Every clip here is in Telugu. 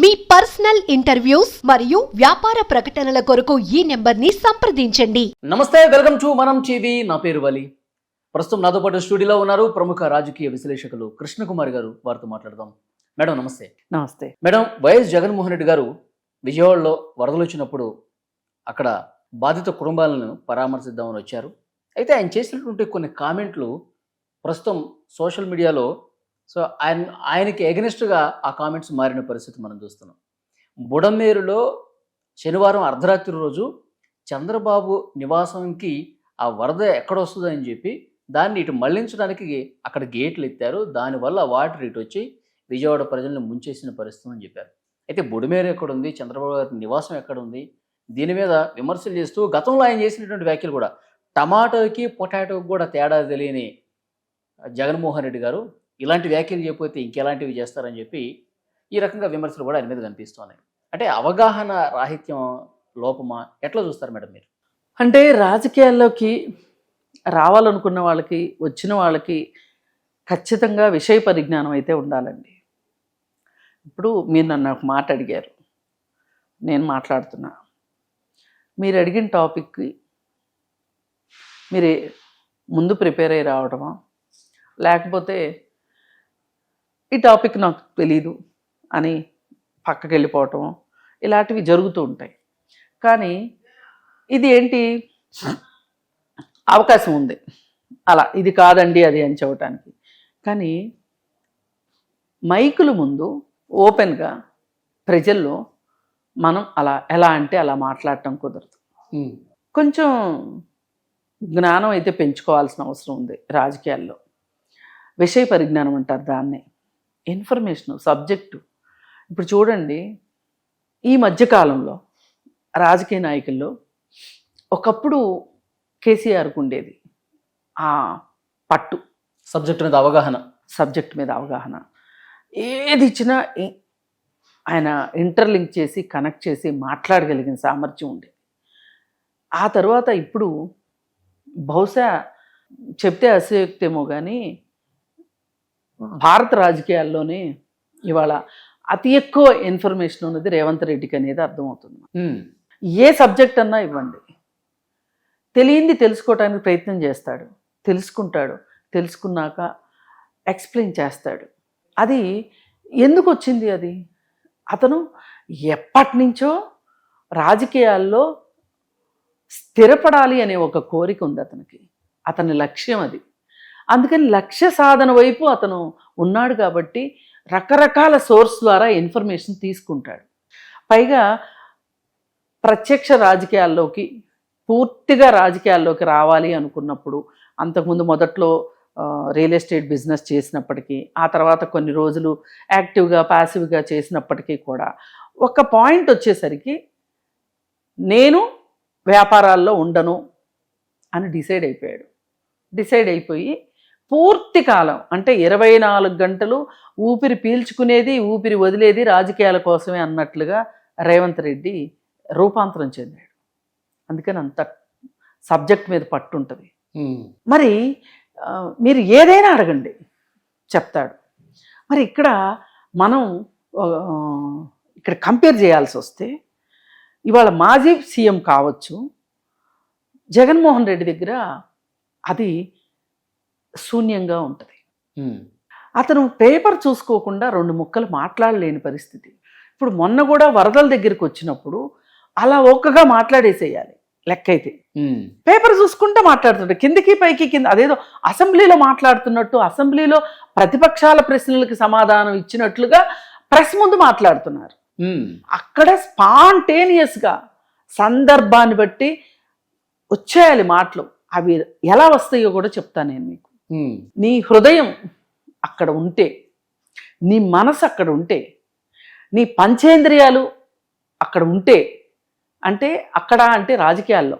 మీ పర్సనల్ ఇంటర్వ్యూస్ మరియు వ్యాపార ప్రకటనల కొరకు ఈ నెంబర్ని సంప్రదించండి. నమస్తే వెల్కమ్ టు మనం టీవీ. నా పేరు వలి. ప్రస్తుతం నాతో పాటు స్టూడియోలో ఉన్నారు ప్రముఖ రాజకీయ విశ్లేషకులు కృష్ణకుమార్ గారు. వారితో మాట్లాడదాం. మేడం నమస్తే. నమస్తే. మేడం వైఎస్ జగన్మోహన్ రెడ్డి గారు విజయవాడలో వరదలు వచ్చినప్పుడు అక్కడ బాధిత కుటుంబాలను పరామర్శిద్దామని వచ్చారు. అయితే ఆయన చేసినటువంటి కొన్ని కామెంట్లు ప్రస్తుతం సోషల్ మీడియాలో సో ఆయన ఆయనకి ఎగనిస్ట్గా ఆ కామెంట్స్ మారిన పరిస్థితి మనం చూస్తున్నాం. బుడమేరులో శనివారం అర్ధరాత్రి రోజు చంద్రబాబు నివాసంకి ఆ వరద ఎక్కడ వస్తుందని చెప్పి దాన్ని ఇటు మళ్ళించడానికి అక్కడ గేట్లు ఎత్తారు. దానివల్ల వాటర్ ఇటు వచ్చి విజయవాడ ప్రజలను ముంచేసిన పరిస్థితి అని చెప్పారు. అయితే బుడిమేరు ఎక్కడ ఉంది చంద్రబాబు గారి నివాసం ఎక్కడ ఉంది దీని మీద విమర్శలు చేస్తూ గతంలో ఆయన చేసినటువంటి వ్యాఖ్యలు కూడా టమాటోకి పొటాటోకి కూడా తేడా తెలియని జగన్మోహన్ రెడ్డి గారు ఇలాంటి వ్యాఖ్యలు చేయకపోతే ఇంకెలాంటివి చేస్తారని చెప్పి ఈ రకంగా విమర్శలు కూడా ఆయన మీద కనిపిస్తున్నాయి. అంటే అవగాహన రాహిత్యం లోపమా ఎట్లా చూస్తారు మేడం మీరు? అంటే రాజకీయాల్లోకి రావాలనుకున్న వాళ్ళకి వచ్చిన వాళ్ళకి ఖచ్చితంగా విషయ పరిజ్ఞానం అయితే ఉండాలండి. ఇప్పుడు మీరు నన్ను ఒక మాట అడిగారు. నేను మాట్లాడుతున్నా. మీరు అడిగిన టాపిక్కి మీరు ముందు ప్రిపేర్ అయ్యి రావడమా లేకపోతే ఈ టాపిక్ నాకు తెలీదు అని పక్కకి వెళ్ళిపోవటం ఇలాంటివి జరుగుతూ ఉంటాయి. కానీ ఇది ఏంటి? అవకాశం ఉంది. అలా ఇది కాదండి అది అని చెప్పటానికి. కానీ మైకుల ముందు ఓపెన్గా ప్రజల్లో మనం అలా ఎలా అంటే అలా మాట్లాడటం కుదరదు. కొంచెం జ్ఞానం అయితే పెంచుకోవాల్సిన అవసరం ఉంది రాజకీయాల్లో. విషయ పరిజ్ఞానం అంటారు దాన్నే. Information subject. ఇప్పుడు చూడండి ఈ మధ్యకాలంలో రాజకీయ నాయకుల్లో ఒకప్పుడు కేసీఆర్కు ఉండేది ఆ పట్టు. సబ్జెక్ట్ మీద అవగాహన. సబ్జెక్ట్ మీద అవగాహన. ఏది ఇచ్చినా ఆయన ఇంటర్లింక్ చేసి కనెక్ట్ చేసి మాట్లాడగలిగిన సామర్థ్యం ఉండేది ఆ తర్వాత ఇప్పుడు బహుశా చెప్తే అసయోక్తేమో కానీ భారత రాజకీయాల్లోనే ఇవాళ అతి ఎక్కువ ఇన్ఫర్మేషన్ ఉన్నది రేవంత్ రెడ్డికి అనేది అర్థమవుతుంది ఏ సబ్జెక్ట్ అన్నా ఇవ్వండి. తెలియంది తెలుసుకోవడానికి ప్రయత్నం చేస్తాడు తెలుసుకుంటాడు తెలుసుకున్నాక ఎక్స్ప్లెయిన్ చేస్తాడు. అది ఎందుకు వచ్చింది అది? అతను ఎప్పటి నుంచో రాజకీయాల్లో స్థిరపడాలి అనే ఒక కోరిక ఉంది అతనికి. అతని లక్ష్యం అది. అందుకని లక్ష్య సాధన వైపు అతను ఉన్నాడు కాబట్టి రకరకాల సోర్స్ ద్వారా ఇన్ఫర్మేషన్ తీసుకుంటాడు. పైగా ప్రత్యక్ష రాజకీయాల్లోకి పూర్తిగా రాజకీయాల్లోకి రావాలి అనుకున్నప్పుడు అంతకుముందు మొదట్లో రియల్ ఎస్టేట్ బిజినెస్ చేసినప్పటికీ ఆ తర్వాత కొన్ని రోజులు యాక్టివ్గా ప్యాసివ్గా చేసినప్పటికీ కూడా ఒక పాయింట్ వచ్చేసరికి నేను వ్యాపారాల్లో ఉండను అని డిసైడ్ అయిపోయాడు. డిసైడ్ అయిపోయి పూర్తి కాలం అంటే ఇరవై నాలుగు గంటలు ఊపిరి పీల్చుకునేది ఊపిరి వదిలేది రాజకీయాల కోసమే అన్నట్లుగా రేవంత్ రెడ్డి రూపాంతరం చెందాడు. అందుకని అంత సబ్జెక్ట్ మీద పట్టు ఉంటుంది మరి మీరు ఏదైనా అడగండి చెప్తాడు. మరి ఇక్కడ మనం ఇక్కడ కంపేర్ చేయాల్సి వస్తే ఇవాళ మాజీ సీఎం కావచ్చు జగన్మోహన్ రెడ్డి దగ్గర అది శూన్యంగా ఉంటుంది. అతను పేపర్ చూసుకోకుండా రెండు ముక్కలు మాట్లాడలేని పరిస్థితి. ఇప్పుడు మొన్న కూడా వరదల దగ్గరికి వచ్చినప్పుడు అలా ఒక్కగా మాట్లాడేసేయాలి లెక్క అయితే పేపర్ చూసుకుంటే మాట్లాడుతుంటాడు. కిందికి పైకి కింద అదేదో అసెంబ్లీలో మాట్లాడుతున్నట్టు అసెంబ్లీలో ప్రతిపక్షాల ప్రశ్నలకు సమాధానం ఇచ్చినట్లుగా ప్రెస్ ముందు మాట్లాడుతున్నారు. అక్కడ స్పాంటేనియస్గా సందర్భాన్ని బట్టి వచ్చేయాలి మాటలు. అవి ఎలా వస్తాయో కూడా చెప్తాను నేను మీకు. నీ హృదయం అక్కడ ఉంటే నీ మనసు అక్కడ ఉంటే నీ పంచేంద్రియాలు అక్కడ ఉంటే అంటే అక్కడ అంటే రాజకీయాల్లో.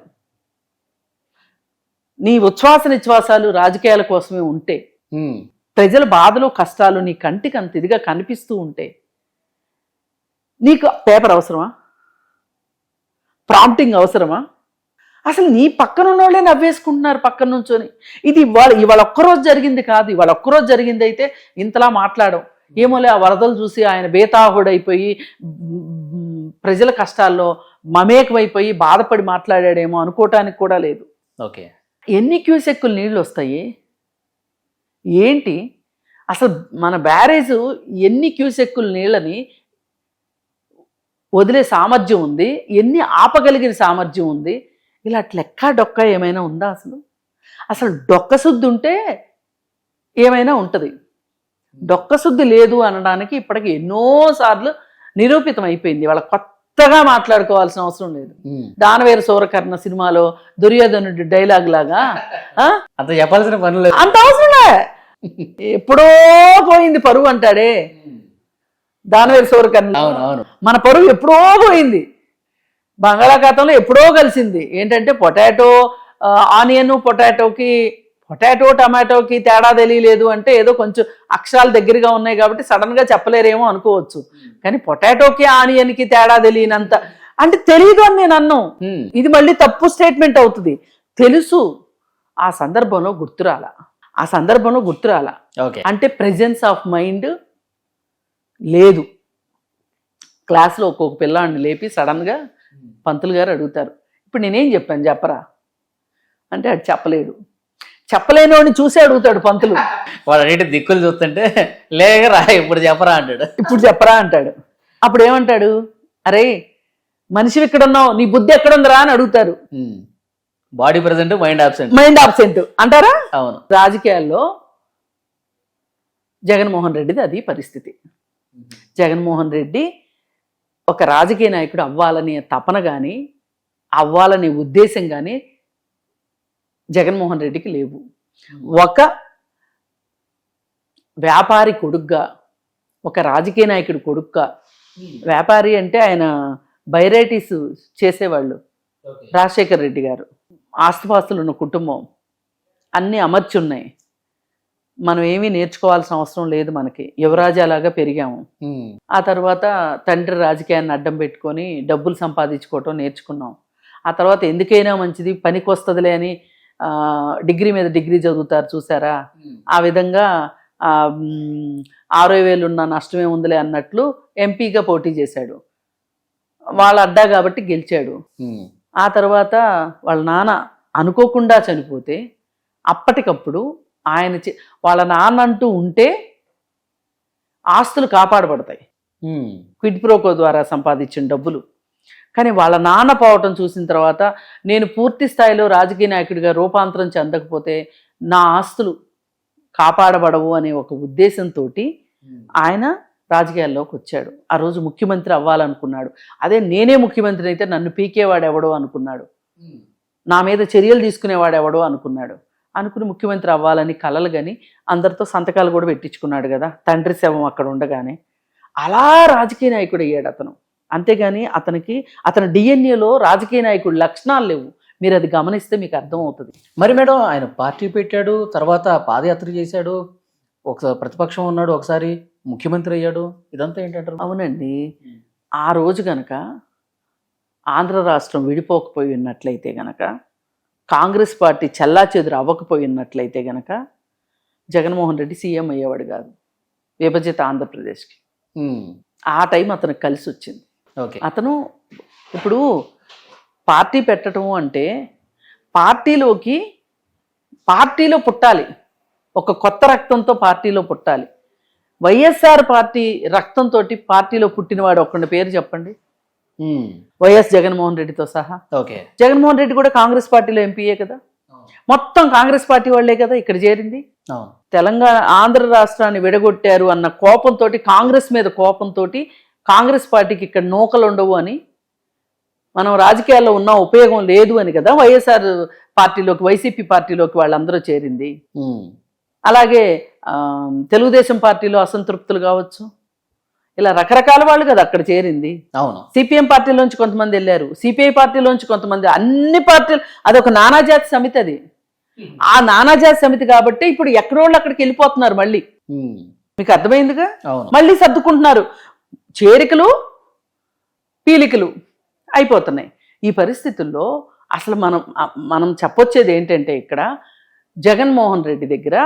నీ ఉచ్ఛ్వాస నిశ్వాసాలు రాజకీయాల కోసమే ఉంటే ప్రజల బాధలు కష్టాలు నీ కంటికి అంత ఇదిగా కనిపిస్తూ ఉంటే నీకు పేపర్ అవసరమా? ప్రాంప్టింగ్ అవసరమా? అసలు నీ పక్కన ఉన్న వాళ్ళే నవ్వేసుకుంటున్నారు పక్కన నుంచొని. ఇది ఇవాళ ఇవాళ ఒక్కరోజు జరిగింది కాదు ఇవాళ ఒక్కరోజు జరిగింది అయితే ఇంతలా మాట్లాడడం ఏమోలే ఆ వరదలు చూసి ఆయన బేతాహుడైపోయి ప్రజల కష్టాల్లో మమేకమైపోయి బాధపడి మాట్లాడాడేమో అనుకోవటానికి కూడా లేదు. ఓకే. ఎన్ని క్యూసెక్కులు నీళ్ళు వస్తాయి? ఏంటి? అసలు మన బ్యారేజ్ ఎన్ని క్యూసెక్కుల నీళ్ళని వదిలే సామర్థ్యం ఉంది? ఎన్ని ఆపగలిగిన సామర్థ్యం ఉంది? ఇలా లెక్క డొక్క ఏమైనా ఉందా అసలు? అసలు డొక్క శుద్ధి ఉంటే ఏమైనా ఉంటుంది. డొక్క శుద్ధి లేదు అనడానికి ఇప్పటికి ఎన్నోసార్లు నిరూపితం అయిపోయింది. వాళ్ళ కొత్తగా మాట్లాడుకోవాల్సిన అవసరం లేదు. దానవేర సూరకర్ణ సినిమాలో దుర్యోధనుడి డైలాగ్ లాగా? అంత చెప్పాల్సిన పని లేదు. అంత అవసరంలే ఎప్పుడో పోయింది పరువు అంటాడే. దానవేర సూరకర్ణ మన పరువు ఎప్పుడో పోయింది. బంగాళాఖాతంలో ఎప్పుడో కలిసింది. ఏంటంటే పొటాటో ఆనియన్ పొటాటోకి పొటాటో టమాటోకి తేడా తెలియలేదు అంటే ఏదో కొంచెం అక్షరాలు దగ్గరగా ఉన్నాయి కాబట్టి సడన్గా చెప్పలేరేమో అనుకోవచ్చు. కానీ పొటాటోకి ఆనియన్కి తేడా తెలియనంత అంటే తెలియదు అని నేను అన్నాం. ఇది మళ్ళీ తప్పు స్టేట్మెంట్ అవుతుంది. తెలుసు. ఆ సందర్భంలో గుర్తురాల. ఆ సందర్భంలో గుర్తురాల. ఓకే. అంటే ప్రెజెన్స్ ఆఫ్ మైండ్ లేదు. క్లాస్లో ఒక్కొక్క పిల్లాడిని లేపి సడన్గా పంతులు గారు అడుగుతారు. ఇప్పుడు నేనేం చెప్పాను చెప్పరా? అంటే అది చెప్పలేడు. చెప్పలేనోడిని చూసి అడుగుతాడు పంతులు. వాడు అన్నిటి దిక్కులు చూస్తుంటే లేకరా ఇప్పుడు చెప్పరా అంటాడు. ఇప్పుడు చెప్పరా అంటాడు. అప్పుడు ఏమంటాడు? అరే మనిషి ఇక్కడ ఉన్నావు నీ బుద్ధి ఎక్కడుందిరా అని అడుగుతారు. Body present mind absent mind absent అంటారా? అవును. రాజకీయాల్లో జగన్మోహన్ రెడ్డిది అది పరిస్థితి. జగన్మోహన్ రెడ్డి ఒక రాజకీయ నాయకుడు అవ్వాలనే తపన కానీ అవ్వాలనే ఉద్దేశం కానీ జగన్మోహన్ రెడ్డికి లేవు. ఒక వ్యాపారి కొడుగ్గా ఒక రాజకీయ నాయకుడి కొడుగ్గా వ్యాపారి అంటే ఆయన బైరైటీస్ చేసేవాళ్ళు రాజశేఖర్ రెడ్డి గారు. ఆస్తిపాస్తులు ఉన్న కుటుంబం. అన్నీ అమర్చి ఉన్నాయి మనం ఏమీ నేర్చుకోవాల్సిన అవసరం లేదు మనకి. యువరాజాలాగా పెరిగాము. ఉమ్. ఆ తర్వాత తండ్రి రాజకీయాన్ని అడ్డం పెట్టుకొని డబ్బులు సంపాదించుకోవటం నేర్చుకున్నాం. ఆ తర్వాత ఎందుకైనా మంచిది పనికి వస్తుందిలే అని డిగ్రీ మీద డిగ్రీ చదువుతారు చూసారా? ఆ విధంగా ఆరో వేలు ఉన్న నష్టమే ఉందిలే అన్నట్లు ఎంపీగా పోటీ చేశాడు. వాళ్ళ అడ్డా కాబట్టి గెలిచాడు. ఆ తర్వాత వాళ్ళ నాన్న అనుకోకుండా చనిపోతే అప్పటికప్పుడు ఆయన చే- వాళ్ళ నాన్న అంటూ ఉంటే ఆస్తులు కాపాడబడతాయి. క్విడ్ ప్రోకో ద్వారా సంపాదించిన డబ్బులు. కానీ వాళ్ళ నాన్న పోవటం చూసిన తర్వాత నేను పూర్తి స్థాయిలో రాజకీయ నాయకుడిగా రూపాంతరం చెందకపోతే నా ఆస్తులు కాపాడబడవు అనే ఒక ఉద్దేశంతో ఆయన రాజకీయాల్లోకి వచ్చాడు. ఆ రోజు ముఖ్యమంత్రి అవ్వాలనుకున్నాడు. అదే నేనే ముఖ్యమంత్రి అయితే నన్ను పీకేవాడు ఎవడో అనుకున్నాడు నా మీద చర్యలు తీసుకునేవాడు ఎవడో అనుకున్నాడు. అనుకుని ముఖ్యమంత్రి అవ్వాలని కలలు కానీ అందరితో సంతకాలు కూడా పెట్టించుకున్నాడు కదా. తండ్రి శవం అక్కడ ఉండగానే. అలా రాజకీయ నాయకుడు అయ్యాడు అతను. అంతేగాని అతనికి అతని డిఎన్ఏలో రాజకీయ నాయకుడు లక్షణాలు లేవు. మీరు అది గమనిస్తే మీకు అర్థమవుతుంది. మరి మేడం ఆయన పార్టీ పెట్టాడు తర్వాత పాదయాత్ర చేశాడు ఒకసారి ప్రతిపక్షం ఉన్నాడు ఒకసారి ముఖ్యమంత్రి అయ్యాడు. ఇదంతా ఏంటంటారు? అవునండి. ఆ రోజు గనక ఆంధ్ర రాష్ట్రం విడిపోకపోయి ఉన్నట్లయితే గనక కాంగ్రెస్ పార్టీ చెల్లా చెదురు అవ్వకపోయి ఉన్నట్లయితే గనక జగన్మోహన్ రెడ్డి సీఎం అయ్యేవాడు కాదు. విభజిత ఆంధ్రప్రదేశ్కి. ఆ టైం అతనికి కలిసి వచ్చింది. ఓకే. అతను ఇప్పుడు పార్టీ పెట్టడం అంటే పార్టీలోకి పార్టీలో పుట్టాలి. ఒక కొత్త రక్తంతో పార్టీలో పుట్టాలి. వైఎస్ఆర్ పార్టీ రక్తంతో పార్టీలో పుట్టినవాడు ఒక్కడి పేరు చెప్పండి. వైఎస్ జగన్మోహన్ రెడ్డితో సహా. ఓకే జగన్మోహన్ రెడ్డి కూడా కాంగ్రెస్ పార్టీలో ఎంపీయే కదా. మొత్తం కాంగ్రెస్ పార్టీ వాళ్ళే కదా ఇక్కడ చేరింది. అవును తెలంగాణ ఆంధ్ర రాష్ట్రాన్ని విడగొట్టారు అన్న కోపంతో కాంగ్రెస్ మీద కోపంతో కాంగ్రెస్ పార్టీకి ఇక్కడ నూకలు ఉండవు అని మనం రాజకీయాల్లో ఉన్న ఉపయోగం లేదు అని కదా వైఎస్ఆర్ పార్టీలోకి వైసీపీ పార్టీలోకి వాళ్ళందరూ చేరింది. ఉమ్. అలాగే తెలుగుదేశం పార్టీలో అసంతృప్తులు కావచ్చు. ఇలా రకరకాల వాళ్ళు కదా అక్కడ చేరింది. అవును. సిపిఎం పార్టీలోంచి కొంతమంది వెళ్ళారు. సిపిఐ పార్టీలోంచి కొంతమంది అన్ని పార్టీలు అదొక నానాజాతి సమితి అది. ఆ నానాజాతి సమితి కాబట్టి ఇప్పుడు ఎక్కడోళ్ళు అక్కడికి వెళ్ళిపోతున్నారు మళ్ళీ. ఉమ్. మీకు అర్థమైందిగా? అవును. మళ్ళీ సర్దుకుంటున్నారు. చేరికలు పీలికలు అయిపోతున్నాయి. ఈ పరిస్థితుల్లో అసలు మనం మనం చెప్పొచ్చేది ఏంటంటే ఇక్కడ జగన్మోహన్ రెడ్డి దగ్గర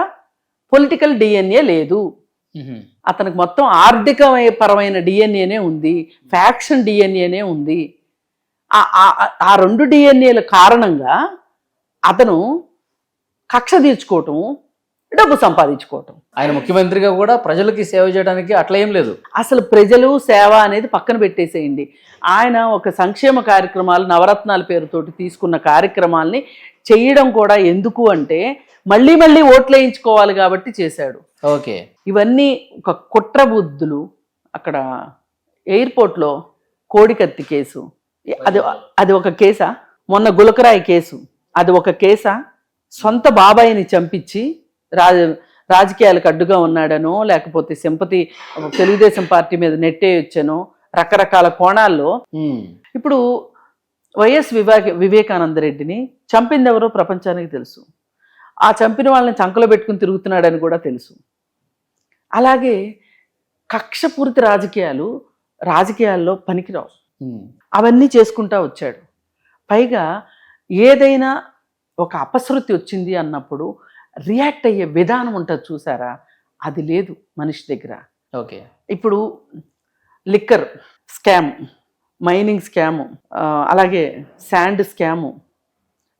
పొలిటికల్ డిఎన్ఏ లేదు. ఉహుం. అతనికి మొత్తం ఆర్థిక పరమైన డిఎన్ఏనే ఉంది ఫ్యాక్షన్ డిఎన్ఏనే ఉంది. ఆ- రెండు డిఎన్ఏల కారణంగా అతను కక్ష తీర్చుకోవటం డబ్బు సంపాదించుకోవటం. ఆయన ముఖ్యమంత్రిగా కూడా ప్రజలకి సేవ చేయడానికి అట్లా ఏం లేదు. అసలు ప్రజలు సేవ అనేది పక్కన పెట్టేసేయండి. ఆయన ఒక సంక్షేమ కార్యక్రమాలు నవరత్నాల పేరుతోటి తీసుకున్న కార్యక్రమాల్ని చేయడం కూడా ఎందుకు అంటే మళ్ళీ మళ్ళీ ఓట్లు వేయించుకోవాలి కాబట్టి చేశాడు. ఓకే. ఇవన్నీ ఒక కుట్ర బుద్ధులు అక్కడ ఎయిర్పోర్ట్లో కోడికత్తి కేసు. అది అది ఒక కేసా? మొన్న గులకరాయి కేసు. అది ఒక కేసా? సొంత బాబాయిని చంపించి రాజ రాజకీయాలకు అడ్డుగా ఉన్నాడనో లేకపోతే సింపతి తెలుగుదేశం పార్టీ మీద నెట్టేయొచ్చనో రకరకాల కోణాల్లో. ఇప్పుడు వైఎస్ వివేక వివేకానంద రెడ్డిని చంపింది ఎవరో ప్రపంచానికి తెలుసు. ఆ చంపిన వాళ్ళని చంకలో పెట్టుకుని తిరుగుతున్నాడని కూడా తెలుసు. అలాగే కక్షపూరిత రాజకీయాలు రాజకీయాల్లో పనికిరావు. అవన్నీ చేసుకుంటా వచ్చాడు. పైగా ఏదైనా ఒక అపశృతి వచ్చింది అన్నప్పుడు రియాక్ట్ అయ్యే విధానం ఉంటుంది చూసారా? అది లేదు మనిషి దగ్గర. ఓకే. ఇప్పుడు లిక్కర్ స్కామ్ మైనింగ్ స్కాము అలాగే శాండ్ స్కాము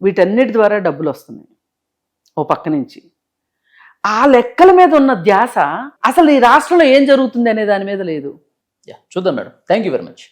వీటన్నిటి ద్వారా డబ్బులు వస్తున్నాయి. ఓ పక్క నుంచి. ఆ లెక్కల మీద ఉన్న ధ్యాస అసలు ఈ రాష్ట్రంలో ఏం జరుగుతుంది అనే దాని మీద లేదు. చూద్దాం madam. Thank you very much